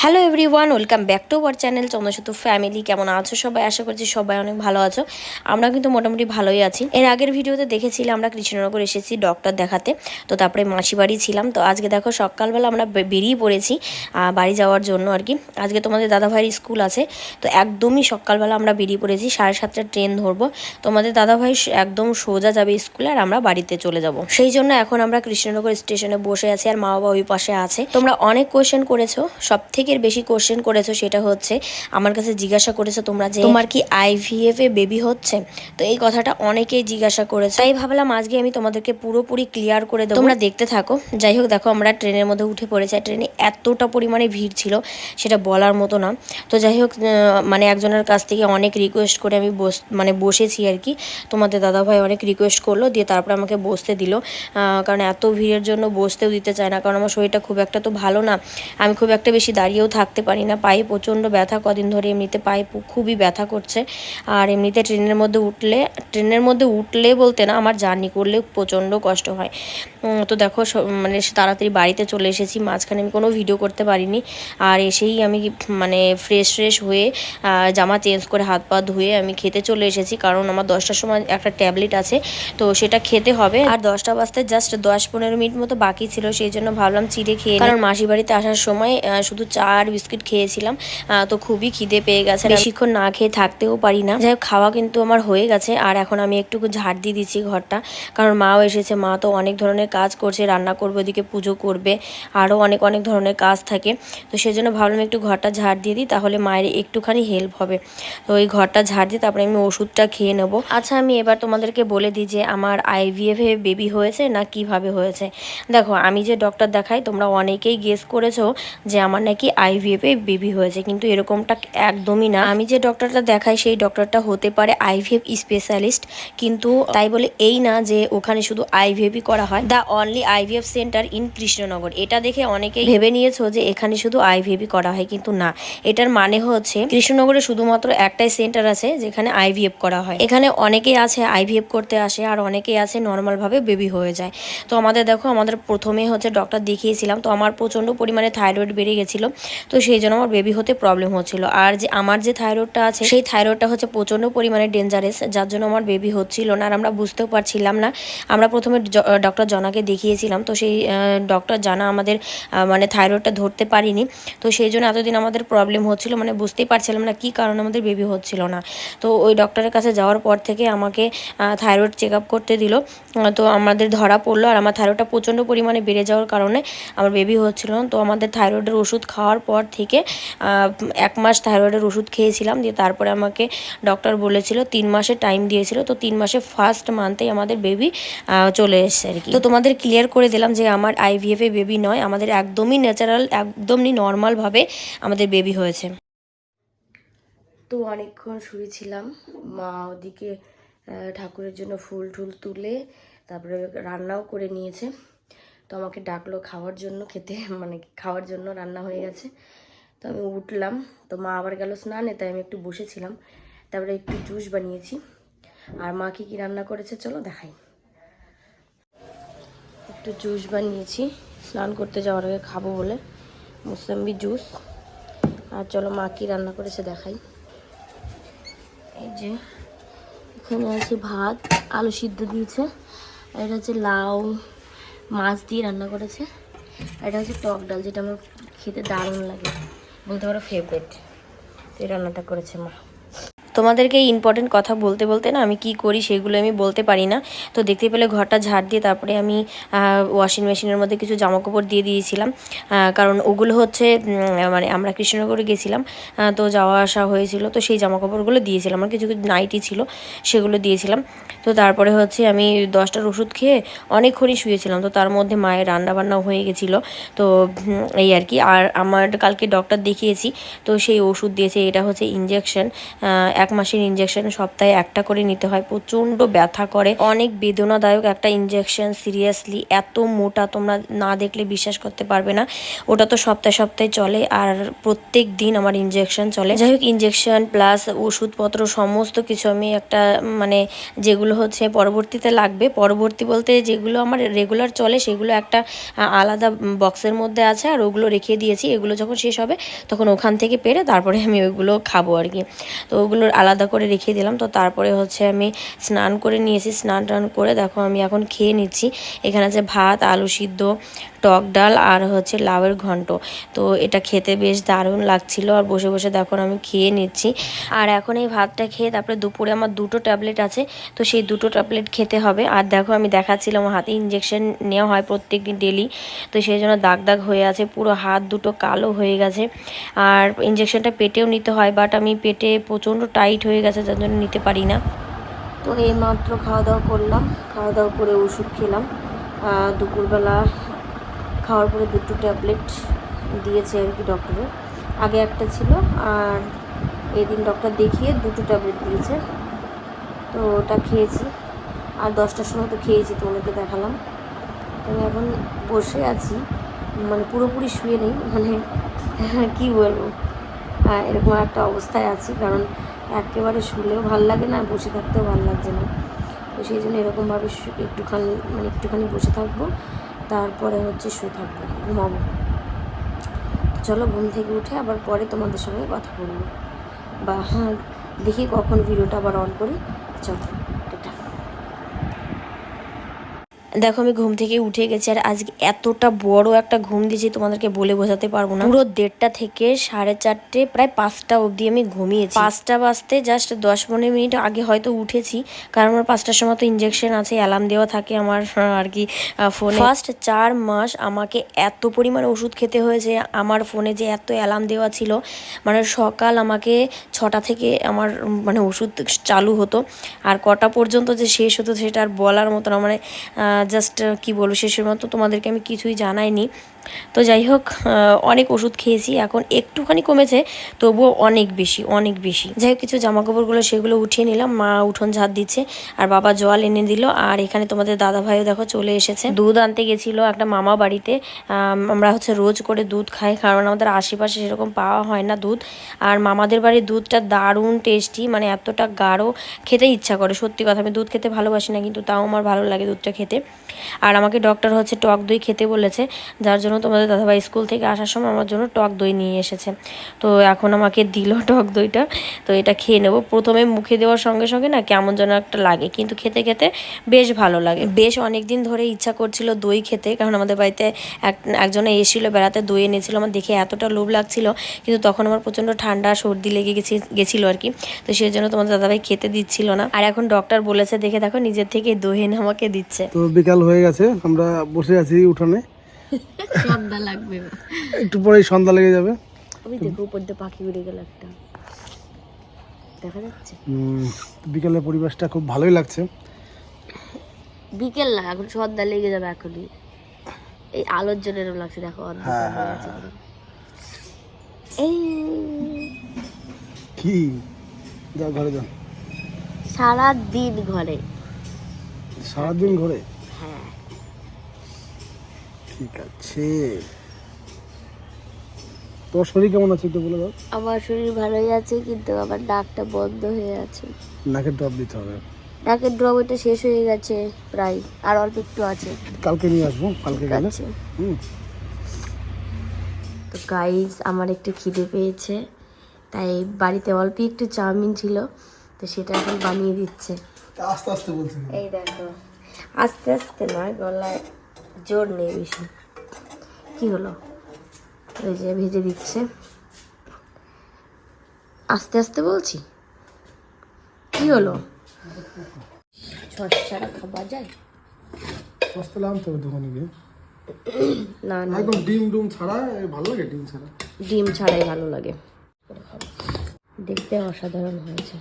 Hello everyone welcome back to our channel Chandrasetu family কেমন আছো সবাই? আশা করছি সবাই অনেক ভালো আছো। আমরা কিন্তু মোটামুটি ভালোই আছি। এর আগের ভিডিওতে দেখেছিলাম আমরা কৃষ্ণনগর এসেছি ডক্টর দেখাতে। তো তারপরে মাসি বাড়ি ছিলাম। তো আজকে দেখো সকালবেলা আমরা বেরিয়ে পড়েছি বাড়ি যাওয়ার জন্য আর কি। আজকে তোমাদের দাদাভাইয়ের স্কুল আছে। তো একদমই সকালবেলা আমরা বেরিয়ে পড়েছি, সাড়ে সাতটার ট্রেন ধরবো। তোমাদের দাদাভাই একদম সোজা যাবে স্কুলে আর আমরা বাড়িতে চলে যাব। সেই জন্য এখন আমরা কৃষ্ণনগর স্টেশনে বসে আছি আর মা বাবা ওই পাশে আছে। তোমরা অনেক কোয়েশ্চেন করেছ। সব থেকে বেশি কোয়েশ্চেন করেছ সেটা হচ্ছে, আমার কাছে জিজ্ঞাসা করেছ তোমরা যে তোমার কি আইভিএফ এ বেবি হচ্ছে? তো এই কথাটা অনেকেই জিজ্ঞাসা করেছে। তাই ভাবলাম আজকে আমি তোমাদেরকে পুরোপুরি ক্লিয়ার করে দেবো। তোমরা দেখতে থাকো। যাই হোক, দেখো, আমরা ট্রেনের মধ্যে উঠে পড়েছি। ট্রেনে এতটা পরিমাণে ভিড় ছিল, সেটা বলার মতো না। তো যাই হোক মানে একজনের কাছ থেকে অনেক রিকোয়েস্ট করে আমি বস মানে বসেছি আর কি। তোমাদের দাদাভাই অনেক রিকোয়েস্ট করল, দিয়ে তারপরে আমাকে বসতে দিল। কারণ এত ভিড়ের জন্য বসতেও দিতে চায় না, কারণ আমার শরীরটা খুব একটা তো ভালো না। আমি খুব একটা বেশি দাঁড়িয়েও থাকতে পারি না। পায়ে প্রচণ্ড ব্যথা, কদিন ধরে এমনিতে পায়ে খুবই ব্যথা করছে। আর এমনিতে ট্রেনের মধ্যে উঠলে ট্রেনের মধ্যে উঠলে বলতে না, আমার জার্নি করলে প্রচণ্ড কষ্ট হয়। তো দেখো মানে তাড়াতাড়ি বাড়িতে চলে এসেছি, মাঝখানে আমি কোনো ভিডিও করতে পারিনি। আর এসেই আমি মানে ফ্রেশ ফ্রেশ হয়ে জামা চেঞ্জ করে হাত পা ধুয়ে আমি খেতে চলে এসেছি, কারণ আমার দশটার সময় একটা ট্যাবলেট আছে, তো সেটা খেতে হবে। আর দশটা বাজতে জাস্ট দশ পনেরো মিনিট মতো বাকি ছিল, সেই জন্য ভাবলাম চিড়ে খেয়ে কারণ মাসি বাড়িতে আসার সময় শুধু চা আর বিস্কিট খেয়েছিলাম তো খুবই খিদে পেয়ে গেছে। বেশিক্ষণ না খেয়ে থাকতেও পারি না। যাই খাওয়া কিন্তু আমার হয়ে গেছে, আর এখন আমি একটু ঝাড় দিয়ে দিচ্ছি ঘরটা, কারণ মাও এসেছে, মা তো অনেক ধরনের কাজ করছে, রান্না করবে, ওদিকে পুজো করবে, আরও অনেক অনেক ধরনের কাজ থাকে। তো সেই জন্য ভাবলাম একটু ঘরটা ঝাড় দিয়ে দিই, তাহলে মায়ের একটুখানি হেল্প হবে। তো ওই ঘরটা ঝাড় দিয়ে তারপরে আমি ওষুধটা খেয়ে নেব। আচ্ছা আমি এবার তোমাদেরকে বলে দিই যে আমার আইভিএফ এ বেবি হয়েছে না কীভাবে হয়েছে? দেখো, আমি যে ডক্টর দেখাই, তোমরা অনেকেই গেস করেছ যে আমার নাকি আইভিএফ বেবি হয়েছে, কিন্তু এরকমটা একদমই না। আমি যে ডক্টরটা দেখাই, সেই ডক্টরটা হতে পারে আইভিএফ স্পেশালিস্ট কিন্তু তাই বলে এই না যে ওখানে শুধু আইভিএফই করা হয়। The only IVF centre in Krishnanagar এটা দেখে অনেকেই ভেবে নিয়েছো যে এখানে শুধু আইভিএফই করা হয় কিন্তু না। এটার মানে হচ্ছে কৃষ্ণনগরে শুধুমাত্র একটাই সেন্টার আছে যেখানে আইভিএফ করা হয়। এখানে অনেকেই আছে আইভিএফ করতে আসে আর অনেকেই আছে নর্মাল ভাবে বেবি হয়ে যায়। তো আমাদের দেখো, আমাদের প্রথমে হচ্ছে ডক্টর দেখিয়েছিলাম। তো আমার প্রচণ্ড পরিমাণে থাইরয়েড বেড়ে গেছিল। তো সেই জন্য আমার বেবি হতে প্রবলেম হচ্ছিল। আর যে আমার যে থাইরয়েডটা আছে, সেই থাইরয়েডটা হচ্ছে প্রচণ্ড পরিমাণে ডেঞ্জারাস যার জন্য আমার বেবি হচ্ছিল না। আর আমরা বুঝতেও পারছিলাম না। আমরা প্রথমে ডক্টর জনাকে দেখিয়েছিলাম। তো সেই ডক্টর জানা আমাদের মানে থাইরয়েডটা ধরতে পারিনি। তো সেই জন্য এতদিন আমাদের প্রবলেম হচ্ছিল মানে বুঝতেই পারছিলাম না কী কারণে আমাদের বেবি হচ্ছিল না। তো ওই ডক্টরের কাছে যাওয়ার পর থেকে আমাকে থাইরয়েড চেক আপ করতে দিল। তো আমাদের ধরা পড়ল আর আমার থাইরয়েডটা প্রচণ্ড পরিমাণে বেড়ে যাওয়ার কারণে আমার বেবি হচ্ছিল না। তো আমাদের থাইরয়েডের ওষুধ খাওয়ার পর থেকে এক মাস থাইরয়েডের ওষুধ খেয়েছিলাম। দিয়ে তারপরে আমাকে ডক্টর বলেছিল, তিন মাসের টাইম দিয়েছিল। তো তিন মাসে ফার্স্ট মান্থেই আমাদের বেবি চলে এসেছে আর কি। তো তোমাদের ক্লিয়ার করে দিলাম যে আমার আইভিএফ বেবি নয়, আমাদের একদমই ন্যাচারাল একদমই নর্মালভাবে আমাদের বেবি হয়েছে। তো অনেকক্ষণ শুয়েছিলাম মা ওদিকে ঠাকুরের জন্য ফুল টুল তুলে তারপরে রান্নাও করে নিয়েছে। তো আমাকে ডাকলো খাওয়ার জন্য, খেতে মানে খাওয়ার জন্য রান্না হয়ে গেছে। তো আমি উঠলাম, তো মা আবার গেল স্নানে, তাই আমি একটু বসেছিলাম। তারপরে একটু জুস বানিয়েছি। আর মা কি কি রান্না করেছে, চলো দেখাই। একটু জুস বানিয়েছি। স্নান করতে যাওয়ার আগে খাব বলে। মুসাম্বি জুস। আর চলো মা কি রান্না করেছে দেখাই। এই যে, এখানে আছে ভাত, আলু সিদ্ধ দিয়েছে। আর এটা হচ্ছে লাউ মাছ দিয়ে রান্না করেছে। এটা হচ্ছে টক ডাল, যেটা আমার খেতে দারুণ লাগে। বলতে পারো ফেভারিট এই রান্নাটা করেছে মা। তোমাদেরকে এই ইম্পর্টেন্ট কথা বলতে বলতে না আমি কি করি সেগুলো আমি বলতে পারি না। তো দেখতে পেলে ঘরটা ঝাড় দিয়ে তারপরে আমি ওয়াশিং মেশিনের মধ্যে কিছু জামা কাপড় দিয়ে দিয়েছিলাম। কারণ ওগুলো হচ্ছে মানে আমরা কৃষ্ণনগরে গেছিলাম তো যাওয়া আসা হয়েছিল, তো সেই জামা কাপড়গুলো দিয়েছিলাম। আমার কিছু কিছু নাইটি ছিল, সেগুলো দিয়েছিলাম। তো তারপরে হচ্ছে আমি দশটার ওষুধ খেয়ে অনেকক্ষণই শুয়েছিলাম। তো তার মধ্যে মায়ের রান্না বান্নাও হয়ে গেছিল। তো এই আর কি। আর আমার কালকে ডক্টর দেখিয়েছি, তো সেই ওষুধ দিয়েছে, এটা হচ্ছে ইঞ্জেকশন এক মাসের ইঞ্জেকশন সপ্তাহে একটা করে নিতে হয়। প্রচণ্ড ব্যথা করে। অনেক বেদনাদায়ক একটা ইঞ্জেকশন সিরিয়াসলি এত মোটা তোমরা না দেখলে বিশ্বাস করতে পারবে না। ওটা তো সপ্তাহে সপ্তাহে চলে আর প্রত্যেক দিন আমার ইঞ্জেকশন চলে। যাই হোক ইঞ্জেকশন প্লাস ওষুধপত্র সমস্ত কিছু আমি একটা মানে যেগুলো হচ্ছে পরবর্তীতে লাগবে। পরবর্তী বলতে যেগুলো আমার রেগুলার চলে, সেগুলো একটা আলাদা বক্সের মধ্যে আছে আর ওগুলো রেখে দিয়েছি। এগুলো যখন শেষ হবে, তখন ওখান থেকে পেরে তারপরে আমি ওইগুলো খাব আর কি। তো ওগুলো আলাদা করে রেখে দিলাম। তো তারপরে হচ্ছে আমি স্নান করে নিয়েছি। স্নান টান করে দেখো আমি এখন খেয়ে নিচ্ছি। এখানে আছে ভাত, আলু সিদ্ধ, টক ডাল আর হচ্ছে লাউয়ের ঘন্ট। তো এটা খেতে বেশ দারুণ লাগছিল। আর বসে বসে দেখো আমি খেয়ে নিচ্ছি। আর এখন এই ভাতটা খেয়ে তারপরে দুপুরে আমার দুটো ট্যাবলেট আছে। তো সেই দুটো ট্যাবলেট খেতে হবে। আর দেখো আমি দেখাচ্ছিলাম হাতে ইঞ্জেকশন নেওয়া হয় প্রত্যেক দিন ডেলি তো সেই জন্য দাগ দাগ হয়ে আছে, পুরো হাত দুটো কালো হয়ে গেছে। আর ইঞ্জেকশনটা পেটেও নিতে হয় বাট আমি পেটে প্রচণ্ড টাইট হয়ে গেছে, যার জন্য নিতে পারি না। তো এই মাত্র খাওয়া দাওয়া করলাম খাওয়া দাওয়া করে ওষুধ খেলাম। দুপুরবেলা খাওয়ার পরে দুটো ট্যাবলেট দিয়েছে আর কি ডক্টরে আগে একটা ছিল আর এদিন ডক্টর দেখিয়ে দুটো ট্যাবলেট দিয়েছে। তো ওটা খেয়েছি। আর দশটার সময় তো খেয়েছি, তোমাদেরকে দেখালাম। আমি এখন বসে আছি। মানে পুরোপুরি শুয়ে নেই মানে কি বলব? এরকম একটা অবস্থায় আছি, কারণ একেবারে শুলেও ভালো লাগে না, বসে থাকতেও ভালো লাগছে না। তো সেই জন্য এরকমভাবে একটুখানি মানে একটুখানি বসে থাকব, তারপরে হচ্ছে শুয়ে থাকব, ঘুমাবো। চলো ঘুম থেকে উঠে আবার পরে তোমাদের সঙ্গে কথা বলব। বা হ্যাঁ দেখি কখন ভিডিওটা আবার অন করি, চলো টাটা দেখো, আমি ঘুম থেকে উঠে গেছি আর আজকে এতটা বড় একটা ঘুম দিয়েছি, তোমাদেরকে বলে বোঝাতে পারব না। পুরো দেড়টা থেকে সাড়ে চারটে, প্রায় পাঁচটা অবধি আমি ঘুমিয়েছি। পাঁচটা বাজতে জাস্ট দশ পনেরো মিনিট আগে হয়তো উঠেছি, কারণ আমার পাঁচটার সময় তো ইঞ্জেকশন আছে অ্যালার্ম দেওয়া থাকে আমার আর কি ফোনে ফার্স্ট চার মাস আমাকে এত পরিমাণে ওষুধ খেতে হয়েছে, আমার ফোনে যে এত অ্যালার্ম দেওয়া ছিল মানে সকাল আমাকে ছটা থেকে আমার মানে ওষুধ চালু হতো, আর কটা পর্যন্ত যে শেষ হতো সেটা আর বলার মতো না মানে জাস্ট কি বলব শেষের মতো তোমাদেরকে আমি কিছুই জানাইনি। তো যাই হোক অনেক ওষুধ খেয়েছি, এখন একটুখানি কমেছে, তবুও অনেক বেশি অনেক বেশি। যাই হোক, কিছু জামা কাপড়গুলো সেগুলো উঠিয়ে নিলাম, মা উঠোন ঝাড় দিচ্ছে, আর বাবা জল এনে দিল, আর এখানে তোমাদের দাদা ভাইও দেখো চলে এসেছে। দুধ আনতে গেছিল একটা মামা বাড়িতে আমরা হচ্ছে রোজ করে দুধ খাই, কারণ আমাদের আশেপাশে সেরকম পাওয়া হয় না দুধ, আর মামাদের বাড়ির দুধটা দারুণ টেস্টি মানে এতটা গাঢ়, খেতে ইচ্ছা করে, সত্যি কথা, আমি দুধ খেতে ভালোবাসি না, কিন্তু তাও আমার ভালো লাগে দুধটা খেতে। আর আমাকে ডক্টর হচ্ছে টক দই খেতে বলেছে, যার জন্য তোমাদের দাদাভাই স্কুল থেকে আসার সময় আমার জন্য টক দই নিয়ে এসেছে। তো এখন আমাকে দিল টক দইটা। তো এটা খেয়ে নেব। প্রথমে মুখে দেওয়ার সঙ্গে সঙ্গে না কেমন যেন একটা লাগে, কিন্তু খেতে খেতে বেশ ভালো লাগে। বেশ অনেক দিন ধরে ইচ্ছা করছিল দই খেতে, কারণ আমাদের বাড়িতে এক, একজনে এসেছিল, বেড়াতে দই এনেছিল। আমার দেখে এতটা লোভ লাগছিল, কিন্তু তখন আমার প্রচণ্ড ঠান্ডা, সর্দি লেগে গেছি, গেছিল আর কি। তো সেই জন্য তোমাদের দাদাভাই খেতে দিচ্ছিল না। আর এখন ডক্টর বলেছে, দেখে দেখো, নিজের থেকে দই এনে আমাকে দিচ্ছে। তো বিকাল হয়ে গেছে, আমরা বসে আছি উঠোনে। সন্ধ্যা লাগবে একটু পরেই সন্ধ্যা লেগে যাবে। ওই দেখো উপর দিয়ে পাখি উড়ে গেল একটা। দেখা যাচ্ছে? বিকালের পরিবেশটা খুব ভালোই লাগছে। বিকেল না এখন সন্ধ্যা লেগে যাবে এখনই। এই আলোর জন্য এরকম লাগছে দেখো হয়ে পুরো। এই কি? যাও ঘরে যাও। সারা দিন ঘরে। সারাদিন ঘরে? হ্যাঁ ঠিক আছে। তোর শরীর কেমন আছে একটু বলে দাও। আমার শরীর ভালোই আছে কিন্তু আমার নাকটা বন্ধ হয়ে আছে। নাকের ড্রপ দিতে হবে। নাকের ড্রপ ওইটা শেষ হয়ে গেছে প্রায় আর অল্প একটু আছে। কালকে নিয়ে আসব কালকে গেলে। হুম। তো গাইস আমার একটু খিদে পেয়েছে তাই বাড়িতে অল্প একটু চাউমিন ছিল তো সেটা এখন বানিয়ে দিচ্ছে। আস্তে আস্তে বলছি। এই দেখো আস্তে আস্তে নয় গলায়। জোর নেই বেশি। কি হলো? ওই যে ভেজে দিচ্ছে। আস্তে আস্তে বলছি? কি হলো? সস্তাটা খাওয়া যায়? সস্তা আনতে হবে দোকানে গিয়ে। না না। একদম ডিম ডুম ছাড়া ভালো লাগে ডিম ছাড়া? ডিম ছাড়াই ভালো লাগে। দেখতে অসাধারণ হয়েছে।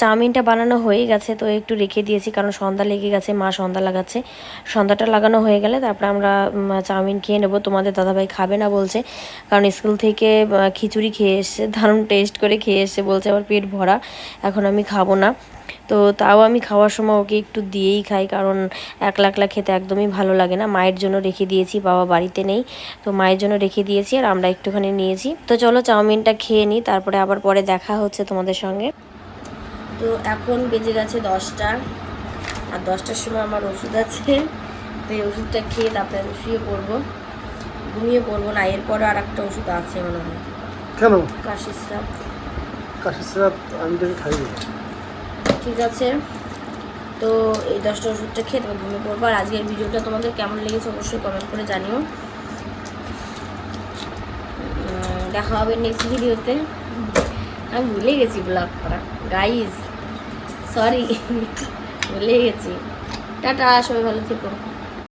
চাউমিনটা বানানো হয়ে গেছে, তো একটু রেখে দিয়েছি কারণ সন্ধ্যা লেগে গেছে, মা সন্ধ্যা লাগাচ্ছে। সন্ধ্যাটা লাগানো হয়ে গেলে তারপরে আমরা চাউমিন খেয়ে নেব। তোমাদের দাদাভাই খাবে না বলছে, কারণ স্কুল থেকে খিচুড়ি খেয়ে এসছে, দারুণ টেস্ট করে খেয়ে এসছে বলছে, আমার পেট ভরা, এখন আমি খাব না। তো তাও আমি খাওয়ার সময় ওকে একটু দিয়েই খাই, কারণ একলা একলা খেতে একদমই ভালো লাগে না। মায়ের জন্য রেখে দিয়েছি, বাবা বাড়িতে নেই, তো মায়ের জন্য রেখে দিয়েছি আর আমরা একটুখানি নিয়েছি। তো চলো চাউমিনটা খেয়ে নিই, তারপরে আবার পরে দেখা হচ্ছে তোমাদের সঙ্গে। তো এখন বেজে গেছে দশটা। আর দশটার সময় আমার ওষুধ আছে। তো এই ওষুধটা খেয়ে তারপরে আমি শুয়ে পড়ব। ঘুমিয়ে পড়ব না এরপরে আর একটা ওষুধ আছে মনে হয়। কেন? কাশি স্রাব। কাশির সিরাপ আমি তোকে খাই ঠিক আছে। তো এই দশটা ওষুধটা খেয়ে তবে ঘুমিয়ে পড়ব। আর আজকের ভিডিওটা তোমাদের কেমন লেগেছে অবশ্যই কমেন্ট করে জানিও। দেখা হবে নেক্সট ভিডিওতে আমি ভুলে গেছি ব্লগ করা। গাইজ সরি ভুলে গেছি। টাটা সবাই ভালো থেকো।